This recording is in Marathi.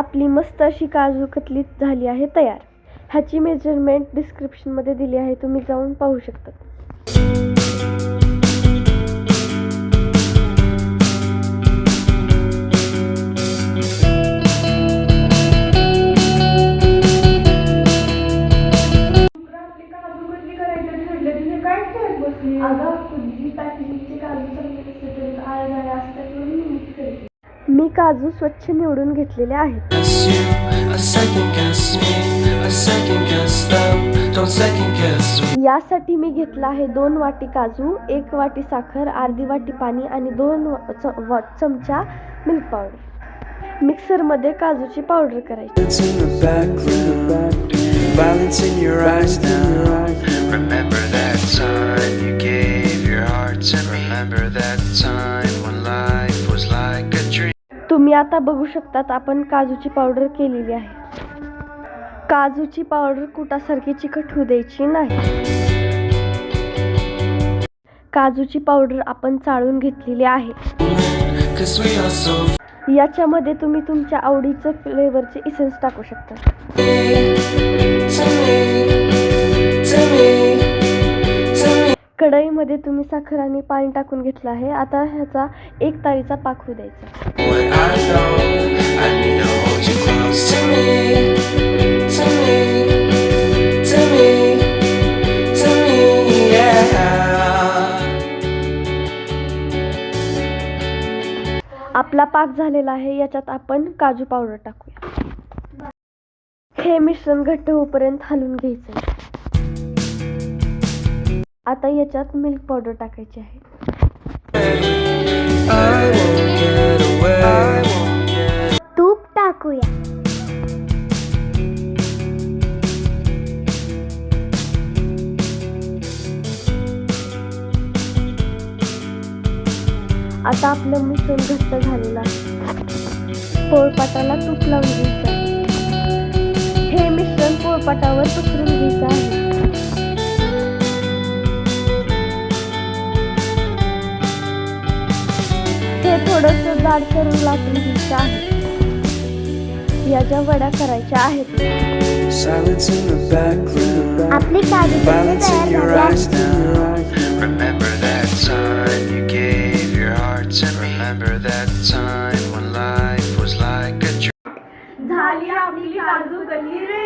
आपली मस्त अशी काजू कतली झाली आहे तयार. ह्याची मेजरमेंट डिस्क्रिप्शनमध्ये दिली आहे तुम्ही जाऊन पाहू शकता. काय बसली अगं तुझी पॅकेजिंगची काजू चांगली असते तरी आळ्या असतात म्हणून मी काजू स्वच्छ निवडून घेतलेले आहेत. यासाठी मी घेतला आहे दोन वाटी काजू एक वाटी साखर अर्धी वाटी पाणी आणि दोन च- चमचा मिल्क पावडर मिक्सरमध्ये काजूची पावडर करायची. तुम्ही आता बघू शकतात आपण काजूची पावडर केलेली आहे. काजूची पावडर कुटासारखी चिकट होऊ द्यायची नाही. काजूची पावडर आपण चाळून घेतलेली आहे. याच्यामध्ये तुम्ही तुमच्या आवडीचं फ्लेवरचे इसेन्स टाकू शकता. कढईमध्ये तुम्ही साखर आणि पाणी टाकून घेतलं आहे. आता ह्याचा एक तारीचा पाक होऊ द्यायचा. आपला पाक झालेला आहे. याच्यात आपण काजू पावडर टाकूया. हे मिश्रण घट्ट होईपर्यंत हलवून घ्यायचं. आता याच्यात मिल्क पावडर टाकायची आहे. तूप टाकूया. आता आपलं मिश्रण घट्ट झालेलं आहे. पोळपाटाला तूप लावून घ्यायचं हे मिश्रण पोळपाटावर पसरून घ्यायचं आहे. जाड करून लाटून घ्यायच्या आहेत याच्या वड्या करायच्या आहेत. आपली काळजी तयार झाली आपली काजू कली रे?